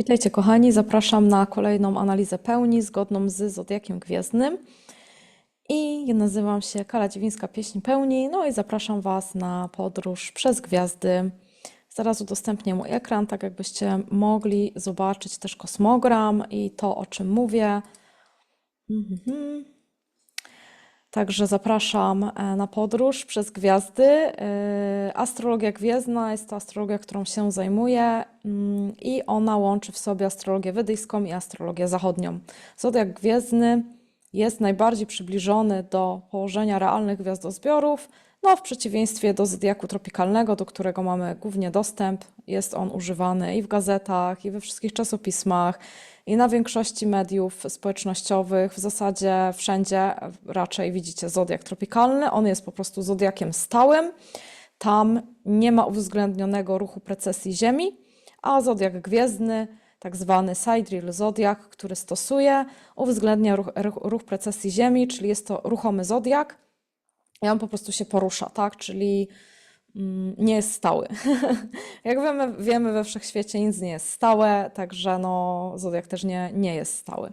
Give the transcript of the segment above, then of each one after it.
Witajcie kochani, zapraszam na kolejną analizę pełni zgodną z Zodiakiem Gwiezdnym. I nazywam się Kala Dziwińska, Pieśń Pełni, no i zapraszam Was na podróż przez gwiazdy. Zaraz udostępnię mój ekran, tak jakbyście mogli zobaczyć też kosmogram i to, o czym mówię. Mhm. Także zapraszam e, na podróż przez gwiazdy. E, Astrologia gwiezdna jest to astrologia, którą się zajmuję mm, i ona łączy w sobie astrologię wedyjską i astrologię zachodnią. Zodiak gwiezdny jest najbardziej przybliżony do położenia realnych gwiazdozbiorów, no w przeciwieństwie do zodiaku tropikalnego, do którego mamy głównie dostęp. Jest on używany i w gazetach, i we wszystkich czasopismach, i na większości mediów społecznościowych. W zasadzie wszędzie raczej widzicie zodiak tropikalny. On jest po prostu zodiakiem stałym. Tam nie ma uwzględnionego ruchu precesji Ziemi, a zodiak gwiezdny tak zwany sidereal zodiak, który stosuje, uwzględnia ruch, ruch, precesji Ziemi, czyli jest to ruchomy zodiak i on po prostu się porusza, tak? Czyli nie jest stały. Jak wiemy, wiemy, we wszechświecie nic nie jest stałe, także no, zodiak też nie, nie jest stały.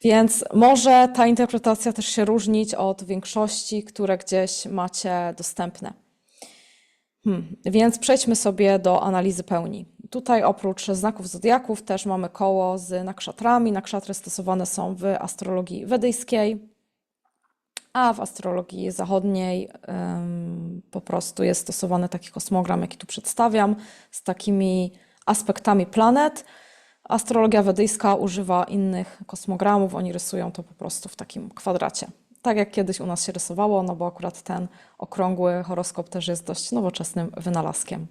Więc może ta interpretacja też się różnić od większości, które gdzieś macie dostępne. Hmm, więc przejdźmy sobie do analizy pełni. Tutaj oprócz znaków zodiaków też mamy koło z nakszatrami. Nakszatry stosowane są w astrologii wedyjskiej, a w astrologii zachodniej ym, po prostu jest stosowany taki kosmogram, jaki tu przedstawiam, z takimi aspektami planet. Astrologia wedyjska używa innych kosmogramów, oni rysują to po prostu w takim kwadracie. Tak jak kiedyś u nas się rysowało, no bo akurat ten okrągły horoskop też jest dość nowoczesnym wynalazkiem.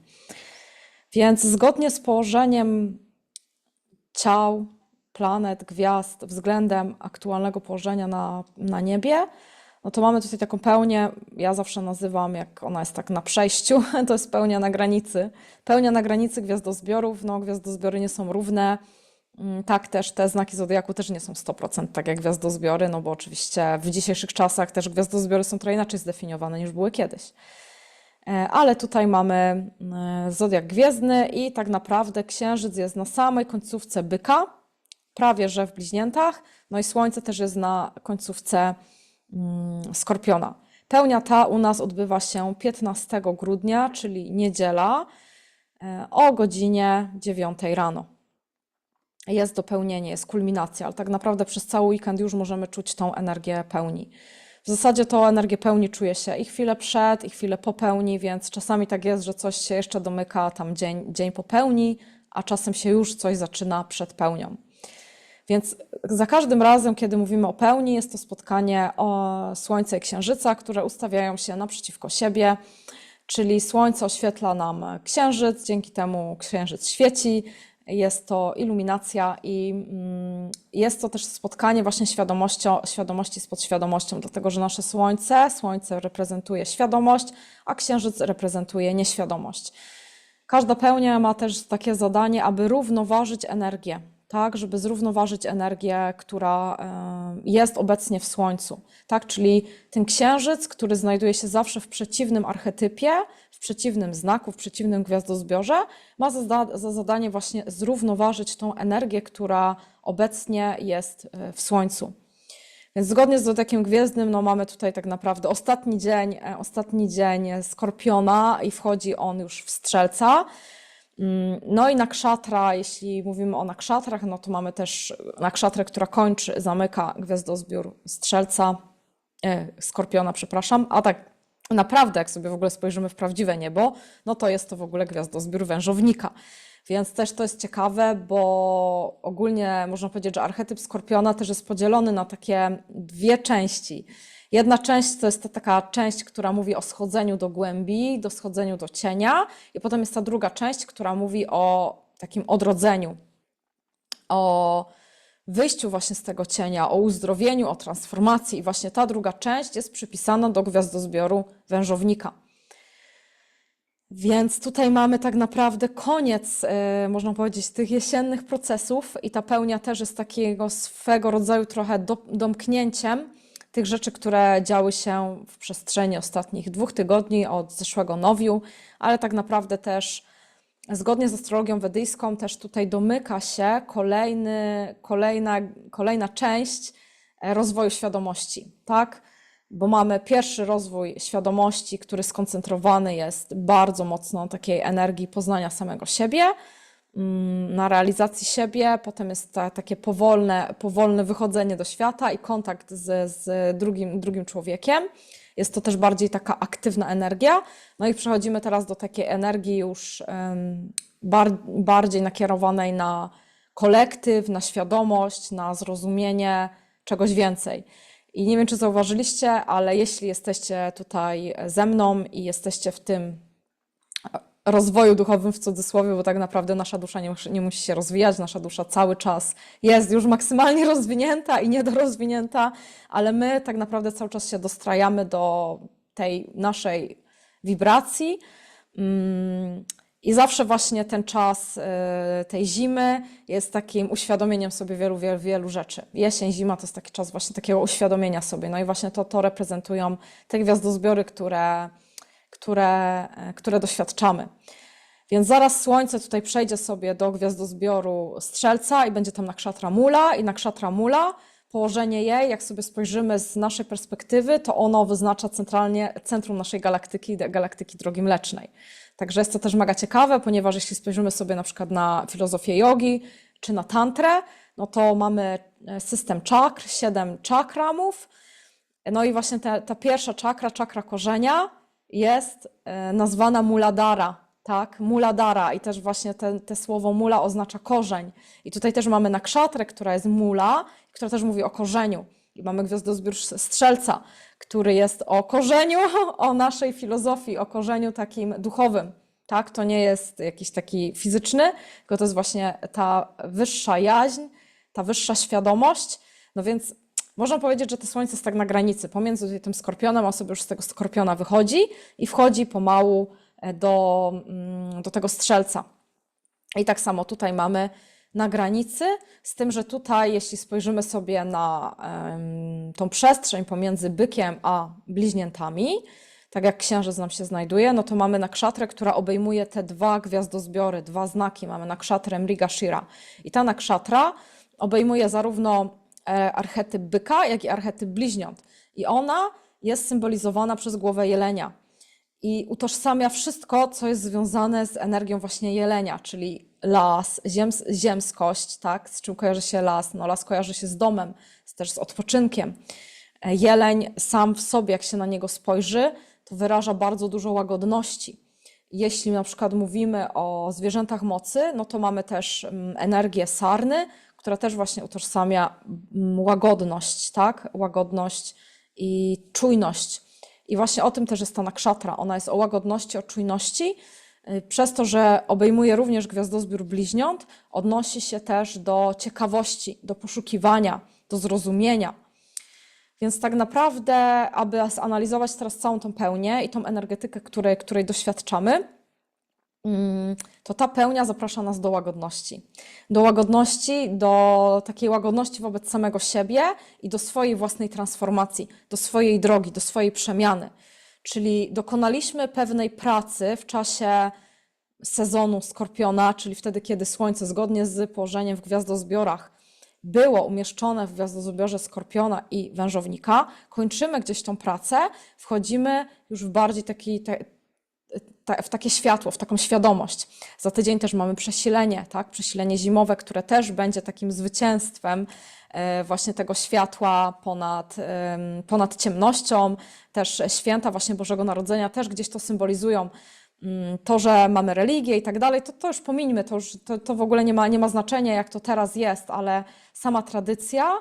Więc zgodnie z położeniem ciał, planet, gwiazd względem aktualnego położenia na, na niebie, no to mamy tutaj taką pełnię, ja zawsze nazywam, jak ona jest tak na przejściu, to jest pełnia na granicy. Pełnia na granicy gwiazdozbiorów, no gwiazdozbiory nie są równe, Mm, tak też te znaki zodiaku też nie są 100% tak jak gwiazdozbiory, no bo oczywiście w dzisiejszych czasach też gwiazdozbiory są trochę inaczej zdefiniowane niż były kiedyś. E, ale tutaj mamy e, zodiak gwiezdny i tak naprawdę księżyc jest na samej końcówce byka, prawie że w bliźniętach, no i słońce też jest na końcówce skorpiona. Pełnia ta u nas odbywa się 15 grudnia, czyli niedziela e, o godzinie 9 rano jest dopełnienie, jest kulminacja, ale tak naprawdę przez cały weekend już możemy czuć tą energię pełni. W zasadzie tą energię pełni czuje się i chwilę przed, i chwilę po pełni, więc czasami tak jest, że coś się jeszcze domyka tam dzień, dzień po pełni, a czasem się już coś zaczyna przed pełnią. Więc za każdym razem, kiedy mówimy o pełni, jest to spotkanie Słońca i Księżyca, które ustawiają się naprzeciwko siebie, czyli Słońce oświetla nam Księżyc, dzięki temu Księżyc świeci, jest to iluminacja i mm, jest to też spotkanie właśnie świadomością, świadomości z podświadomością, dlatego że nasze Słońce, Słońce reprezentuje świadomość, a Księżyc reprezentuje nieświadomość. Każda pełnia ma też takie zadanie, aby równoważyć energię, tak, żeby zrównoważyć energię, która jest obecnie w Słońcu, tak, czyli ten księżyc, który znajduje się zawsze w przeciwnym archetypie, w przeciwnym znaku, w przeciwnym gwiazdozbiorze, ma za, za zadanie właśnie zrównoważyć tą energię, która obecnie jest e, w Słońcu. Więc zgodnie z Zodiakiem Gwiezdnym no mamy tutaj tak naprawdę ostatni dzień, e, ostatni dzień Skorpiona i wchodzi on już w Strzelca. Mm, no i nakrzatra, jeśli mówimy o nakszatrach, no to mamy też nakszatrę, która kończy, zamyka gwiazdozbiór Strzelca, e, Skorpiona, przepraszam, a tak naprawdę, jak sobie w ogóle spojrzymy w prawdziwe niebo, no to jest to w ogóle gwiazdozbiór wężownika. Więc też to jest ciekawe, bo ogólnie można powiedzieć, że archetyp Skorpiona też jest podzielony na takie dwie części. Jedna część to jest ta taka część, która mówi o schodzeniu do głębi, do schodzeniu do cienia, i potem jest ta druga część, która mówi o takim odrodzeniu, o wyjściu właśnie z tego cienia, o uzdrowieniu, o transformacji. I właśnie ta druga część jest przypisana do gwiazdozbioru wężownika. Więc tutaj mamy tak naprawdę koniec, yy, można powiedzieć, tych jesiennych procesów, i ta pełnia też jest takiego swego rodzaju trochę do, domknięciem tych rzeczy, które działy się w przestrzeni ostatnich dwóch tygodni od zeszłego nowiu, ale tak naprawdę też zgodnie z astrologią wedyjską też tutaj domyka się kolejny, kolejna, kolejna część e, rozwoju świadomości, tak? Bo mamy pierwszy rozwój świadomości, który skoncentrowany jest bardzo mocno na takiej energii poznania samego siebie, na realizacji siebie, potem jest ta, takie powolne, powolne wychodzenie do świata i kontakt z, z drugim, drugim człowiekiem. Jest to też bardziej taka aktywna energia. No i przechodzimy teraz do takiej energii już bar, bardziej nakierowanej na kolektyw, na świadomość, na zrozumienie czegoś więcej. I nie wiem, czy zauważyliście, ale jeśli jesteście tutaj ze mną i jesteście w tym rozwoju duchowym w cudzysłowie, bo tak naprawdę nasza dusza nie, nie musi się rozwijać, nasza dusza cały czas jest już maksymalnie rozwinięta i niedorozwinięta, ale my tak naprawdę cały czas się dostrajamy do tej naszej wibracji. Mm, I zawsze właśnie ten czas y, tej zimy jest takim uświadomieniem sobie wielu, wielu, wielu rzeczy. Jesień, zima to jest taki czas właśnie takiego uświadomienia sobie. No i właśnie to, to reprezentują te gwiazdozbiory, które, które, e, które doświadczamy. Więc zaraz Słońce tutaj przejdzie sobie do gwiazdozbioru Strzelca i będzie tam nakrzatra Mula i nakrzatra Mula, położenie jej, jak sobie spojrzymy z naszej perspektywy, to ono wyznacza centralnie centrum naszej galaktyki, galaktyki Drogi Mlecznej. Także jest to też mega ciekawe, ponieważ jeśli spojrzymy sobie na przykład na filozofię jogi czy na tantrę, no to mamy e, system czakr, siedem czakramów, no i właśnie ta, ta pierwsza czakra, czakra korzenia, jest e, nazwana muladara, tak? Muladara i też właśnie te, te słowo mula oznacza korzeń. I tutaj też mamy nakszatrę, która jest mula, która też mówi o korzeniu. I mamy gwiazdozbiór strzelca, który jest o korzeniu, o naszej filozofii, o korzeniu takim duchowym. Tak? To nie jest jakiś taki fizyczny, tylko to jest właśnie ta wyższa jaźń, ta wyższa świadomość. No więc można powiedzieć, że to słońce jest tak na granicy pomiędzy tym skorpionem, a sobie już z tego skorpiona wychodzi i wchodzi pomału e, do, mm, do tego strzelca. I tak samo tutaj mamy na granicy, z tym, że tutaj, jeśli spojrzymy sobie na em, tą przestrzeń pomiędzy bykiem a bliźniętami, tak jak księżyc nam się znajduje, no to mamy nakszatrę, która obejmuje te dwa gwiazdozbiory, dwa znaki. Mamy nakszatrę Mriga Shira. I ta nakszatra obejmuje zarówno archetyp byka, jak i archetyp bliźniąt. I ona jest symbolizowana przez głowę jelenia i utożsamia wszystko, co jest związane z energią właśnie jelenia, czyli las, ziems, ziemskość, tak? Z czym kojarzy się las? No las kojarzy się z domem, też z odpoczynkiem. E, Jeleń sam w sobie, jak się na niego spojrzy, to wyraża bardzo dużo łagodności. Jeśli na przykład mówimy o zwierzętach mocy, no to mamy też mm, energię sarny, która też właśnie utożsamia łagodność, tak? Łagodność i czujność. I właśnie o tym też jest ta nakszatra. Ona jest o łagodności, o czujności. Y, Przez to, że obejmuje również gwiazdozbiór bliźniąt, odnosi się też do ciekawości, do poszukiwania, do zrozumienia. Więc tak naprawdę, aby zanalizować teraz całą tą pełnię i tą energetykę, której, której doświadczamy, to ta pełnia zaprasza nas do łagodności. Do łagodności, do takiej łagodności wobec samego siebie i do swojej własnej transformacji, do swojej drogi, do swojej przemiany. Czyli dokonaliśmy pewnej pracy w czasie sezonu Skorpiona, czyli wtedy, kiedy Słońce zgodnie z położeniem w gwiazdozbiorach było umieszczone w gwiazdozbiorze Skorpiona i Wężownika, kończymy gdzieś tą pracę, wchodzimy już w bardziej taki, te, ta, w takie światło, w taką świadomość. Za tydzień też mamy przesilenie, tak? Przesilenie zimowe, które też będzie takim zwycięstwem e, właśnie tego światła ponad, ponad ciemnością. Też święta właśnie Bożego Narodzenia też gdzieś to symbolizują. Mm, To, że mamy religię i tak dalej, to, to już pomińmy, to, już, to, to w ogóle nie ma, nie ma znaczenia, jak to teraz jest, ale sama tradycja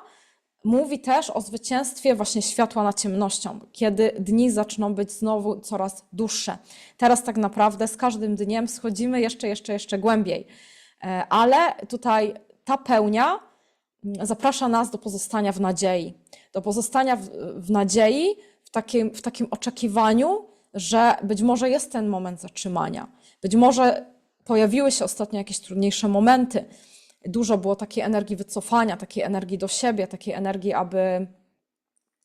mówi też o zwycięstwie właśnie światła nad ciemnością, kiedy dni zaczną być znowu coraz dłuższe. Teraz tak naprawdę z każdym dniem schodzimy jeszcze, jeszcze, jeszcze głębiej. E, Ale tutaj ta pełnia mm, zaprasza nas do pozostania w nadziei, do pozostania w, w nadziei, w takim, w takim oczekiwaniu, że być może jest ten moment zatrzymania, być może pojawiły się ostatnio jakieś trudniejsze momenty, dużo było takiej energii wycofania, takiej energii do siebie, takiej energii, aby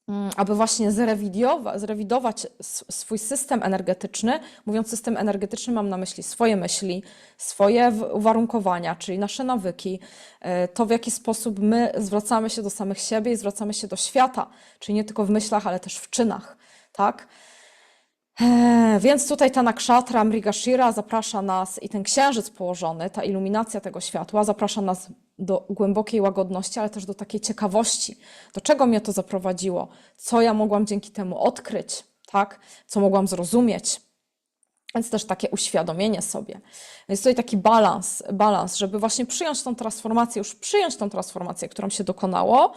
mm, aby właśnie zrewidować, zrewidować swój system energetyczny. Mówiąc system energetyczny, mam na myśli swoje myśli, swoje uwarunkowania, czyli nasze nawyki, e, to w jaki sposób my zwracamy się do samych siebie i zwracamy się do świata, czyli nie tylko w myślach, ale też w czynach, tak? Eee, Więc tutaj ta nakshatra Mrigashira zaprasza nas i ten księżyc położony, ta iluminacja tego światła zaprasza nas do głębokiej łagodności, ale też do takiej ciekawości. Do czego mnie to zaprowadziło? Co ja mogłam dzięki temu odkryć, tak? Co mogłam zrozumieć? Więc też takie uświadomienie sobie. Więc tutaj taki balans, balans, żeby właśnie przyjąć tą transformację, już przyjąć tą transformację, którą się dokonało,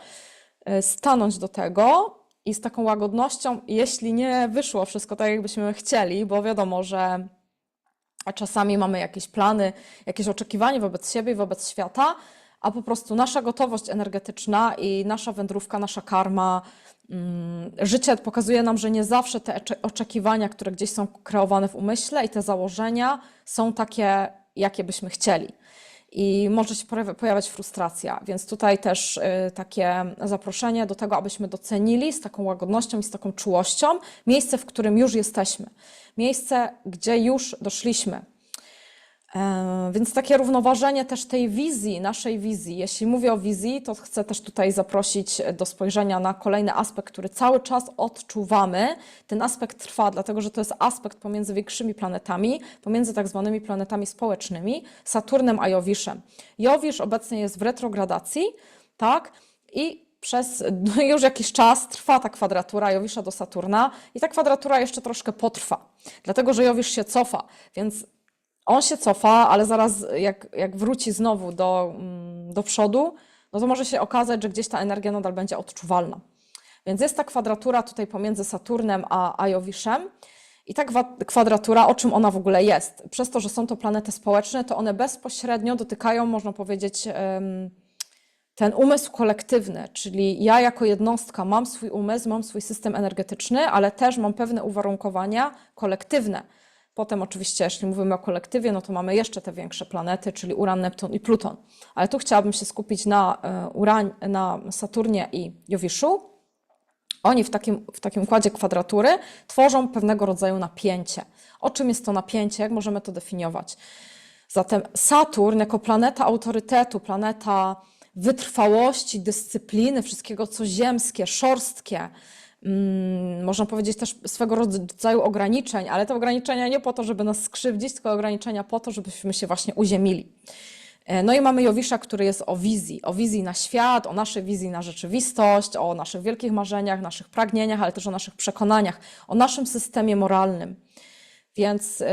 y, stanąć do tego i z taką łagodnością, jeśli nie wyszło wszystko tak, jakbyśmy chcieli, bo wiadomo, że czasami mamy jakieś plany, jakieś oczekiwania wobec siebie i wobec świata, a po prostu nasza gotowość energetyczna i nasza wędrówka, nasza karma, mm, życie pokazuje nam, że nie zawsze te ocze- oczekiwania, które gdzieś są kreowane w umyśle i te założenia są takie, jakie byśmy chcieli. I może się pojawia- pojawiać frustracja, więc tutaj też y, takie zaproszenie do tego, abyśmy docenili z taką łagodnością i z taką czułością miejsce, w którym już jesteśmy, miejsce, gdzie już doszliśmy. E, Więc takie równoważenie też tej wizji, naszej wizji. Jeśli mówię o wizji, to chcę też tutaj zaprosić do spojrzenia na kolejny aspekt, który cały czas odczuwamy. Ten aspekt trwa, dlatego że to jest aspekt pomiędzy większymi planetami, pomiędzy tak zwanymi planetami społecznymi, Saturnem a Jowiszem. Jowisz obecnie jest w retrogradacji, tak? I przez no, już jakiś czas trwa ta kwadratura Jowisza do Saturna i ta kwadratura jeszcze troszkę potrwa, dlatego że Jowisz się cofa, więc on się cofa, ale zaraz jak, jak wróci znowu do, mm, do przodu, no to może się okazać, że gdzieś ta energia nadal będzie odczuwalna. Więc jest ta kwadratura tutaj pomiędzy Saturnem a, a. I ta kwa- kwadratura, o czym ona w ogóle jest? Przez to, że są to planety społeczne, to one bezpośrednio dotykają, można powiedzieć, ten umysł kolektywny, czyli ja jako jednostka mam swój umysł, mam swój system energetyczny, ale też mam pewne uwarunkowania kolektywne. Potem oczywiście, jeśli mówimy o kolektywie, no to mamy jeszcze te większe planety, czyli Uran, Neptun i Pluton. Ale tu chciałabym się skupić na, e, Uran, na Saturnie i Jowiszu. Oni w takim, w takim układzie kwadratury tworzą pewnego rodzaju napięcie. O czym jest to napięcie? Jak możemy to definiować? Zatem Saturn jako planeta autorytetu, planeta wytrwałości, dyscypliny, wszystkiego co ziemskie, szorstkie, można powiedzieć też swego rodzaju ograniczeń, ale te ograniczenia nie po to, żeby nas skrzywdzić, tylko ograniczenia po to, żebyśmy się właśnie uziemili. E, No i mamy Jowisza, który jest o wizji, o wizji na świat, o naszej wizji na rzeczywistość, o naszych wielkich marzeniach, naszych pragnieniach, ale też o naszych przekonaniach, o naszym systemie moralnym. Więc y,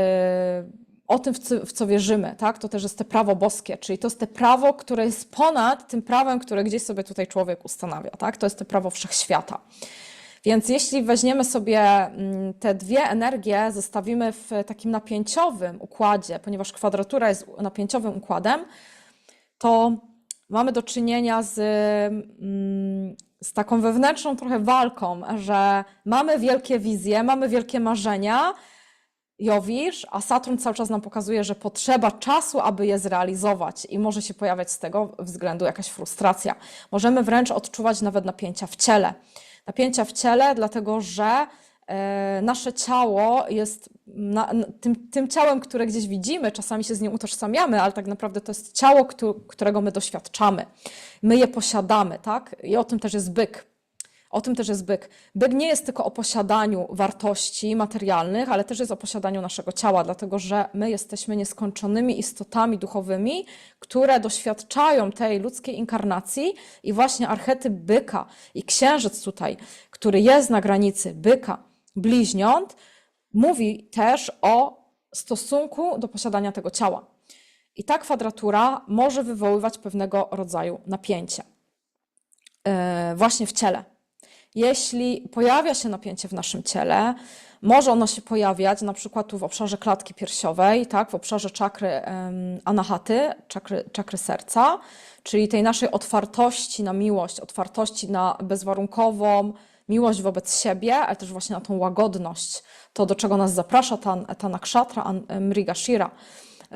o tym, w co, w co wierzymy, tak? To też jest te prawo boskie, czyli to jest te prawo, które jest ponad tym prawem, które gdzieś sobie tutaj człowiek ustanawia, tak? To jest to prawo wszechświata. Więc jeśli weźmiemy sobie mm, te dwie energie, zestawimy w takim napięciowym układzie, ponieważ kwadratura jest napięciowym układem, to mamy do czynienia z, mm, z taką wewnętrzną trochę walką, że mamy wielkie wizje, mamy wielkie marzenia, Jowisz, a Saturn cały czas nam pokazuje, że potrzeba czasu, aby je zrealizować i może się pojawiać z tego względu jakaś frustracja. Możemy wręcz odczuwać nawet napięcia w ciele. Napięcia w ciele, dlatego że e, nasze ciało jest na, tym, tym ciałem, które gdzieś widzimy, czasami się z nim utożsamiamy, ale tak naprawdę to jest ciało, któ- którego my doświadczamy. My je posiadamy, tak? I o tym też jest byk. O tym też jest byk. Byk nie jest tylko o posiadaniu wartości materialnych, ale też jest o posiadaniu naszego ciała, dlatego że my jesteśmy nieskończonymi istotami duchowymi, które doświadczają tej ludzkiej inkarnacji i właśnie archetyp byka i księżyc tutaj, który jest na granicy byka, bliźniąt, mówi też o stosunku do posiadania tego ciała. I ta kwadratura może wywoływać pewnego rodzaju napięcie e, właśnie w ciele. Jeśli pojawia się napięcie w naszym ciele, może ono się pojawiać na przykład tu w obszarze klatki piersiowej, tak, w obszarze czakry em, anahaty, czakry, czakry serca, czyli tej naszej otwartości na miłość, otwartości na bezwarunkową miłość wobec siebie, ale też właśnie na tą łagodność, to do czego nas zaprasza ta, ta nakshatra An- Mrigashira.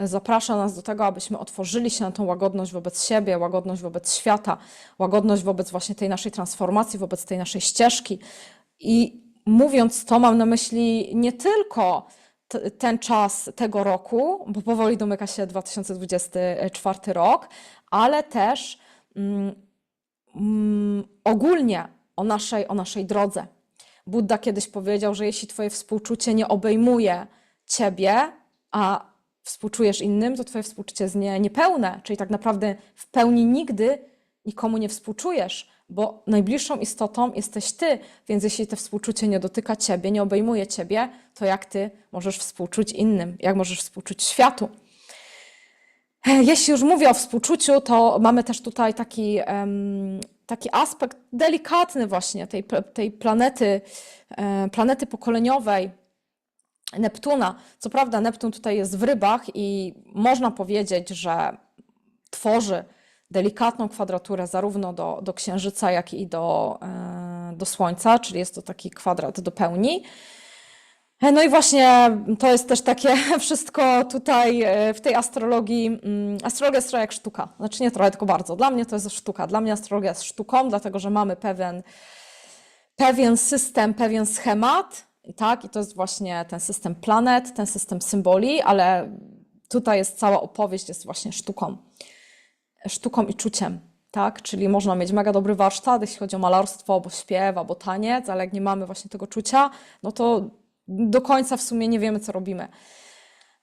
Zaprasza nas do tego, abyśmy otworzyli się na tą łagodność wobec siebie, łagodność wobec świata, łagodność wobec właśnie tej naszej transformacji, wobec tej naszej ścieżki. I mówiąc to, mam na myśli nie tylko ten czas tego roku, bo powoli domyka się 2024 rok, ale też mm, mm, ogólnie o naszej, o naszej drodze. Buddha kiedyś powiedział, że jeśli Twoje współczucie nie obejmuje Ciebie, a współczujesz innym, to Twoje współczucie jest nie, niepełne, czyli tak naprawdę w pełni nigdy nikomu nie współczujesz, bo najbliższą istotą jesteś Ty, więc jeśli to współczucie nie dotyka Ciebie, nie obejmuje Ciebie, to jak Ty możesz współczuć innym, jak możesz współczuć światu? Jeśli już mówię o współczuciu, to mamy też tutaj taki, taki aspekt delikatny właśnie tej, tej planety, e, planety pokoleniowej, Neptuna. Co prawda, Neptun tutaj jest w rybach i można powiedzieć, że tworzy delikatną kwadraturę zarówno do, do Księżyca, jak i do, e, do Słońca, czyli jest to taki kwadrat do pełni. E, No i właśnie to jest też takie wszystko tutaj e, w tej astrologii. mm, Astrologia jest trochę jak sztuka. Znaczy nie trochę, tylko bardzo. Dla mnie to jest sztuka. Dla mnie astrologia jest sztuką, dlatego że mamy pewien, pewien system, pewien schemat. Tak, i to jest właśnie ten system planet, ten system symboli, ale tutaj jest cała opowieść, jest właśnie sztuką. Sztuką i czuciem. Tak, czyli można mieć mega dobry warsztat, jeśli chodzi o malarstwo, albo śpiew, albo taniec, ale jak nie mamy właśnie tego czucia, no to do końca w sumie nie wiemy, co robimy.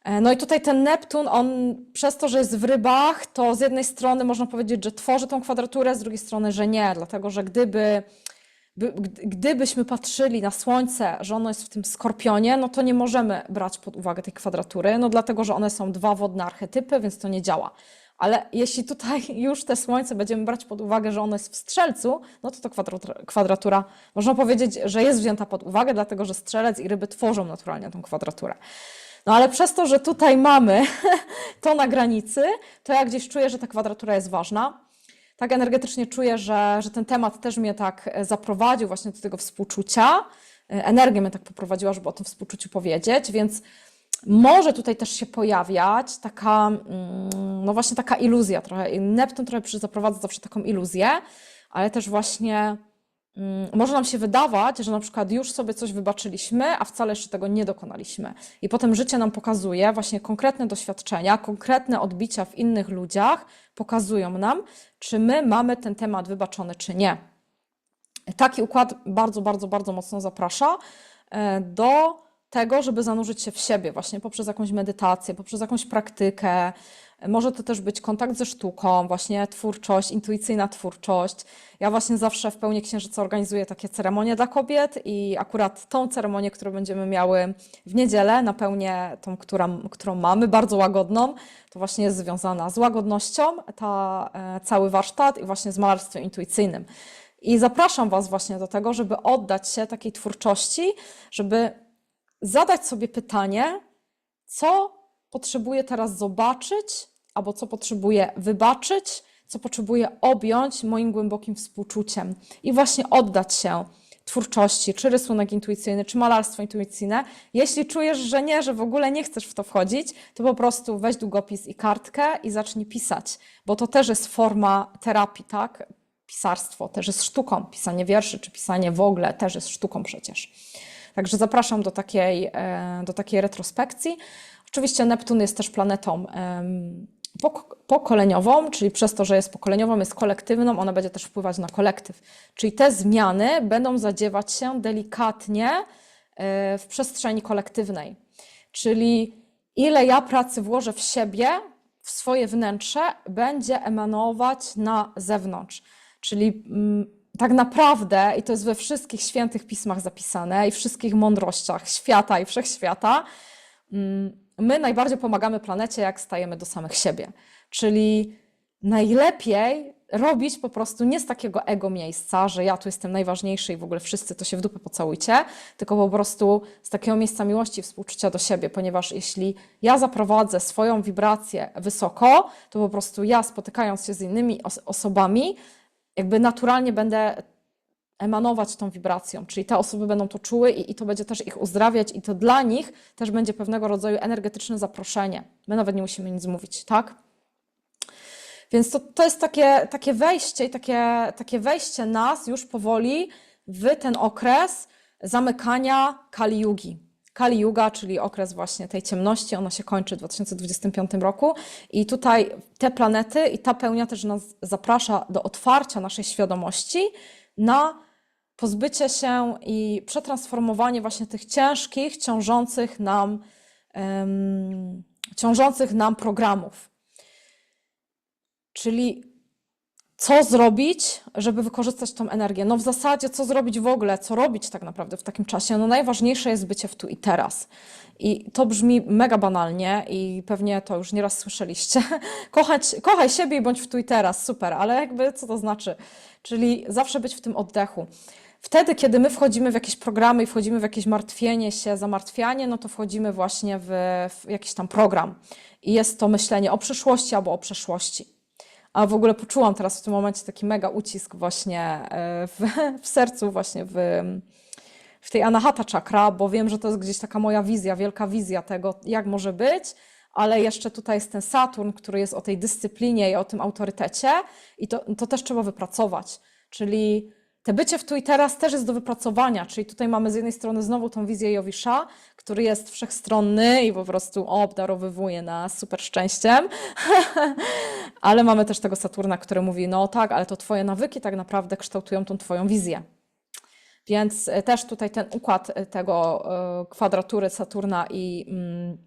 E, No i tutaj ten Neptun, on przez to, że jest w rybach, to z jednej strony można powiedzieć, że tworzy tą kwadraturę, z drugiej strony, że nie, dlatego że gdyby, by, gdy- gdybyśmy patrzyli na Słońce, że ono jest w tym skorpionie, no to nie możemy brać pod uwagę tej kwadratury, no dlatego, że one są dwa wodne archetypy, więc to nie działa. Ale jeśli tutaj już te Słońce będziemy brać pod uwagę, że ono jest w Strzelcu, no to to kwadratura, kwadratura można powiedzieć, że jest wzięta pod uwagę, dlatego że Strzelec i ryby tworzą naturalnie tą kwadraturę. No ale przez to, że tutaj mamy to na granicy, to ja gdzieś czuję, że ta kwadratura jest ważna. Tak energetycznie czuję, że, że ten temat też mnie tak e, zaprowadził właśnie do tego współczucia. E, Energia mnie tak poprowadziła, żeby o tym współczuciu powiedzieć, więc może tutaj też się pojawiać taka, mm, no właśnie taka iluzja trochę. Neptun trochę zaprowadza zawsze taką iluzję, ale też właśnie może nam się wydawać, że na przykład już sobie coś wybaczyliśmy, a wcale jeszcze tego nie dokonaliśmy. I potem życie nam pokazuje właśnie konkretne doświadczenia, konkretne odbicia w innych ludziach, pokazują nam, czy my mamy ten temat wybaczony, czy nie. Taki układ bardzo, bardzo, bardzo mocno zaprasza e, do tego, żeby zanurzyć się w siebie, właśnie poprzez jakąś medytację, poprzez jakąś praktykę. Może to też być kontakt ze sztuką, właśnie twórczość, intuicyjna twórczość. Ja właśnie zawsze w pełni księżyca organizuję takie ceremonie dla kobiet i akurat tą ceremonię, którą będziemy miały w niedzielę, na pełnię tą, która, którą mamy, bardzo łagodną, to właśnie jest związana z łagodnością, ta, e, cały warsztat i właśnie z malarstwem intuicyjnym. I zapraszam Was właśnie do tego, żeby oddać się takiej twórczości, żeby zadać sobie pytanie, co potrzebuję teraz zobaczyć, albo co potrzebuję wybaczyć, co potrzebuję objąć moim głębokim współczuciem i właśnie oddać się twórczości, czy rysunek intuicyjny, czy malarstwo intuicyjne. Jeśli czujesz, że nie, że w ogóle nie chcesz w to wchodzić, to po prostu weź długopis i kartkę i zacznij pisać, bo to też jest forma terapii, tak? Pisarstwo też jest sztuką, pisanie wierszy, czy pisanie w ogóle też jest sztuką przecież. Także zapraszam do takiej, e, do takiej retrospekcji. Oczywiście Neptun jest też planetą pokoleniową, czyli przez to, że jest pokoleniową, jest kolektywną, ona będzie też wpływać na kolektyw. Czyli te zmiany będą zadziewać się delikatnie e, w przestrzeni kolektywnej. Czyli ile ja pracy włożę w siebie, w swoje wnętrze, będzie emanować na zewnątrz. Czyli mm, tak naprawdę, i to jest we wszystkich świętych pismach zapisane, i wszystkich mądrościach świata i wszechświata, mm, my najbardziej pomagamy planecie, jak stajemy do samych siebie. Czyli najlepiej robić po prostu nie z takiego ego miejsca, że ja tu jestem najważniejszy i w ogóle wszyscy to się w dupę pocałujcie, tylko po prostu z takiego miejsca miłości współczucia do siebie, ponieważ jeśli ja zaprowadzę swoją wibrację wysoko, to po prostu ja spotykając się z innymi os- osobami, jakby naturalnie będę emanować tą wibracją, czyli te osoby będą to czuły i, i to będzie też ich uzdrawiać i to dla nich też będzie pewnego rodzaju energetyczne zaproszenie. My nawet nie musimy nic mówić, tak? Więc to, to jest takie, takie wejście i takie, takie wejście nas już powoli w ten okres zamykania Kali Yugi. Kali Yuga, czyli okres właśnie tej ciemności, ona się kończy w 2025 roku i tutaj te planety i ta pełnia też nas zaprasza do otwarcia naszej świadomości na pozbycie się i przetransformowanie właśnie tych ciężkich, ciążących nam, em, ciążących nam programów. Czyli co zrobić, żeby wykorzystać tą energię? No w zasadzie co zrobić w ogóle, co robić tak naprawdę w takim czasie? No najważniejsze jest bycie w tu i teraz. I to brzmi mega banalnie i pewnie to już nieraz słyszeliście. Kochać, kochaj siebie i bądź w tu i teraz, super, ale jakby co to znaczy? Czyli zawsze być w tym oddechu. Wtedy, kiedy my wchodzimy w jakieś programy i wchodzimy w jakieś martwienie się, zamartwianie, no to wchodzimy właśnie w, w jakiś tam program. I jest to myślenie o przyszłości albo o przeszłości. A w ogóle poczułam teraz w tym momencie taki mega ucisk właśnie e, w, w sercu, właśnie w, w tej Anahata Chakra, bo wiem, że to jest gdzieś taka moja wizja, wielka wizja tego, jak może być, ale jeszcze tutaj jest ten Saturn, który jest o tej dyscyplinie i o tym autorytecie i to, to też trzeba wypracować. Czyli te bycie w tu i teraz też jest do wypracowania, czyli tutaj mamy z jednej strony znowu tą wizję Jowisza, który jest wszechstronny i po prostu obdarowywuje nas super szczęściem, ale mamy też tego Saturna, który mówi, no tak, ale to twoje nawyki tak naprawdę kształtują tą twoją wizję. Więc e, też tutaj ten układ e, tego e, kwadratury Saturna i mm,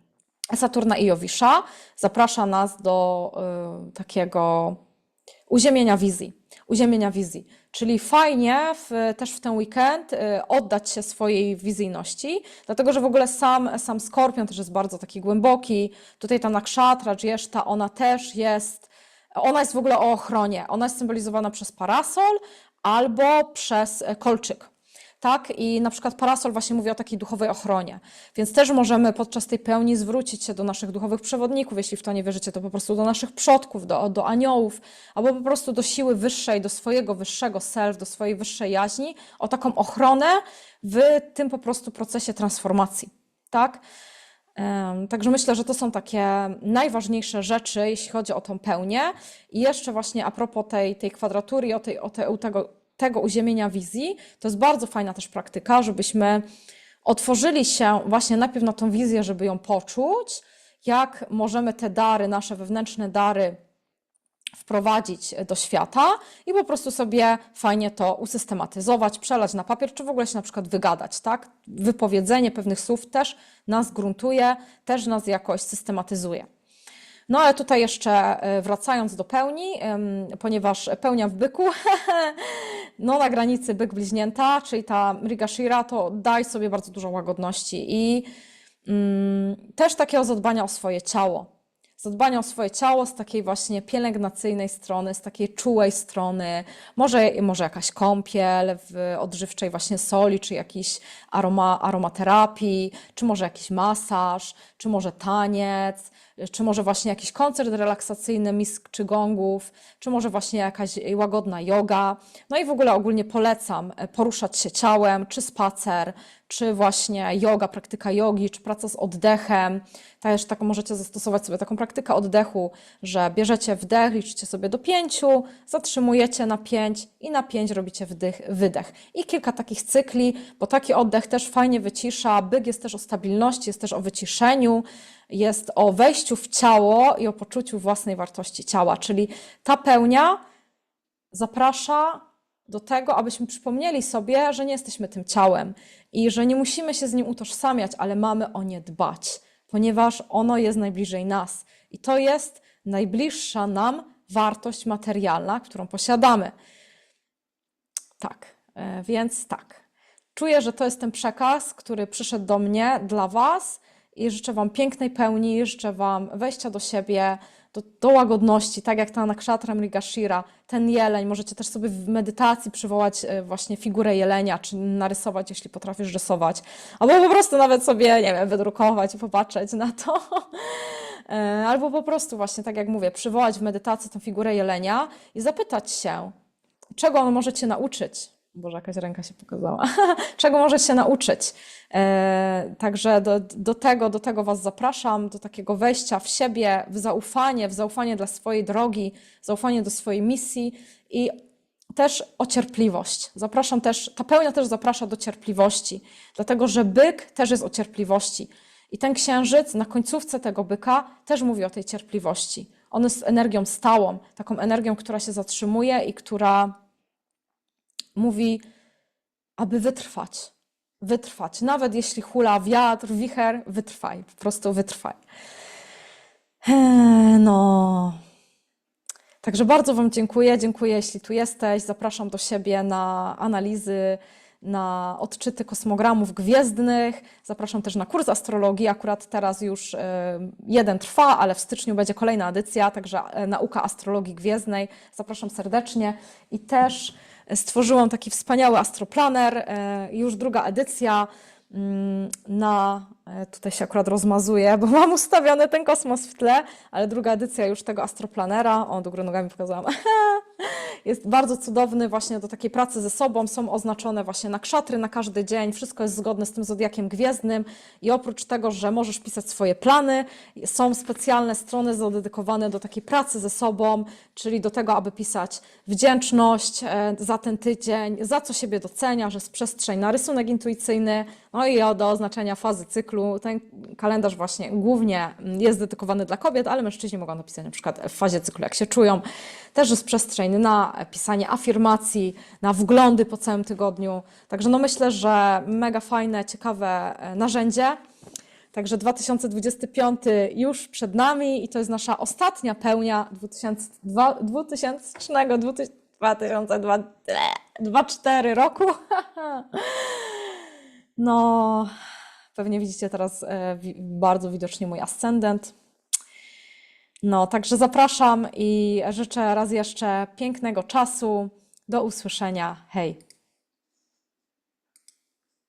Saturna i Jowisza zaprasza nas do takiego uziemienia wizji. Uziemienia wizji. Czyli fajnie w, też w ten weekend y, oddać się swojej wizyjności, dlatego że w ogóle sam, sam skorpion też jest bardzo taki głęboki. Tutaj ta nakshatra, Jeszta, ona też jest, ona jest w ogóle o ochronie. Ona jest symbolizowana przez parasol albo przez kolczyk tak? I na przykład parasol właśnie mówi o takiej duchowej ochronie. Więc też możemy podczas tej pełni zwrócić się do naszych duchowych przewodników, jeśli w to nie wierzycie, to po prostu do naszych przodków, do, do aniołów, albo po prostu do siły wyższej, do swojego wyższego self, do swojej wyższej jaźni, o taką ochronę w tym po prostu procesie transformacji, tak? Także myślę, że to są takie najważniejsze rzeczy, jeśli chodzi o tą pełnię. I jeszcze właśnie a propos tej, tej kwadratury, o, tej, o, o tego tego uziemienia wizji, to jest bardzo fajna też praktyka, żebyśmy otworzyli się właśnie najpierw na tą wizję, żeby ją poczuć, jak możemy te dary, nasze wewnętrzne dary wprowadzić do świata i po prostu sobie fajnie to usystematyzować, przelać na papier, czy w ogóle się na przykład wygadać, tak? Wypowiedzenie pewnych słów też nas gruntuje, też nas jakoś systematyzuje. No ale tutaj jeszcze e, wracając do pełni, ponieważ pełnia w byku, no na granicy byk bliźnięta, czyli ta Mrigashira, to daj sobie bardzo dużo łagodności i mm, też takiego zadbania o swoje ciało. Zadbania o swoje ciało z takiej właśnie pielęgnacyjnej strony, z takiej czułej strony, może, może jakaś kąpiel w odżywczej właśnie soli, czy jakiś aroma, aromaterapii, czy może jakiś masaż, czy może taniec, czy może właśnie jakiś koncert relaksacyjny, misk czy gongów, czy może właśnie jakaś łagodna yoga. No i w ogóle ogólnie polecam e, poruszać się ciałem, czy spacer, czy właśnie yoga, praktyka jogi, czy praca z oddechem. Też tak możecie zastosować sobie taką praktykę oddechu, że bierzecie wdech, liczycie sobie do pięciu, zatrzymujecie na pięć i na pięć robicie wdech, wydech. I kilka takich cykli, bo taki oddech też fajnie wycisza. Byk jest też o stabilności, jest też o wyciszeniu jest o wejściu w ciało i o poczuciu własnej wartości ciała, czyli ta pełnia zaprasza do tego, abyśmy przypomnieli sobie, że nie jesteśmy tym ciałem i że nie musimy się z nim utożsamiać, ale mamy o nie dbać, ponieważ ono jest najbliżej nas i to jest najbliższa nam wartość materialna, którą posiadamy. Tak, e, więc tak. Czuję, że to jest ten przekaz, który przyszedł do mnie dla Was i życzę Wam pięknej pełni, życzę Wam wejścia do siebie, do, do łagodności, tak jak ta nakshatra Mrigashira, ten jeleń, możecie też sobie w medytacji przywołać e, właśnie figurę jelenia, czy narysować, jeśli potrafisz rysować, albo po prostu nawet sobie, nie wiem, wydrukować i popatrzeć na to. E, albo po prostu właśnie, tak jak mówię, przywołać w medytacji tę figurę jelenia i zapytać się, czego on może Cię nauczyć, Boże, jakaś ręka się pokazała. Czego możesz się nauczyć? E, Także do, do tego, do tego Was zapraszam, do takiego wejścia w siebie, w zaufanie, w zaufanie dla swojej drogi, zaufanie do swojej misji i też o cierpliwość. Zapraszam też, ta pełnia też zaprasza do cierpliwości, dlatego że byk też jest o cierpliwości. I ten księżyc na końcówce tego byka też mówi o tej cierpliwości. On jest energią stałą, taką energią, która się zatrzymuje i która mówi, aby wytrwać. Wytrwać. Nawet jeśli hula wiatr, wicher, wytrwaj. Po prostu wytrwaj. Eee, No. Także bardzo Wam dziękuję. Dziękuję, jeśli tu jesteś. Zapraszam do siebie na analizy, na odczyty kosmogramów gwiezdnych. Zapraszam też na kurs astrologii. Akurat teraz już e, jeden trwa, ale w styczniu będzie kolejna edycja, także e, nauka astrologii gwiezdnej. Zapraszam serdecznie. I też stworzyłam taki wspaniały astroplaner, e, już druga edycja mm, na, tutaj się akurat rozmazuję, bo mam ustawiony ten kosmos w tle, ale druga edycja już tego astroplanera, o, do góry nogami pokazałam, jest bardzo cudowny właśnie do takiej pracy ze sobą, są oznaczone właśnie na krzatry na każdy dzień, wszystko jest zgodne z tym zodiakiem gwiezdnym. I oprócz tego, że możesz pisać swoje plany, są specjalne strony zadedykowane do takiej pracy ze sobą, czyli do tego, aby pisać wdzięczność e, za ten tydzień, za co siebie docenia, że jest przestrzeń na rysunek intuicyjny, no i do oznaczenia fazy cyklu. Ten kalendarz właśnie głównie jest dedykowany dla kobiet, ale mężczyźni mogą napisać na przykład w fazie cyklu, jak się czują. Też jest przestrzeń na pisanie afirmacji, na wglądy po całym tygodniu. Także no myślę, że mega fajne, ciekawe e, narzędzie. Także 2025 już przed nami i to jest nasza ostatnia pełnia 2002 2000, 2024 roku. No, pewnie widzicie teraz e, bardzo widocznie mój ascendent. No, także zapraszam i życzę raz jeszcze pięknego czasu. Do usłyszenia. Hej!